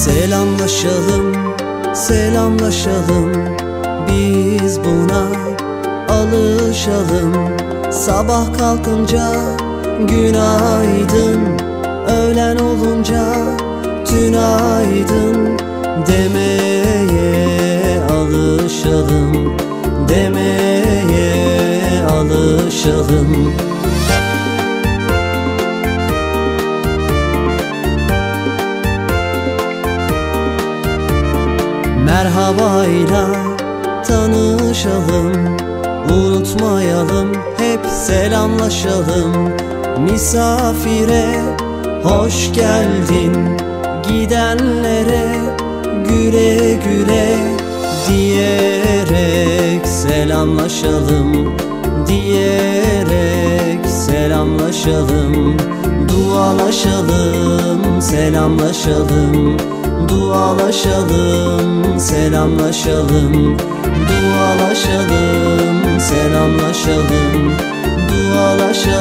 Selamlaşalım, selamlaşalım. Biz buna alışalım. Sabah kalkınca günaydın. Öğlen olunca tünaydın. Demeye alışalım Demeye alışalım Merhabayla tanışalım Unutmayalım hep selamlaşalım. Misafire hoş geldin Gidenlere güle güle Diyerek selamlaşalım Diyerek selamlaşalım. Dualaşalım, selamlaşalım Dualaşalım, selamlaşalım. Dualaşalım, selamlaşalım. Dualaşalım,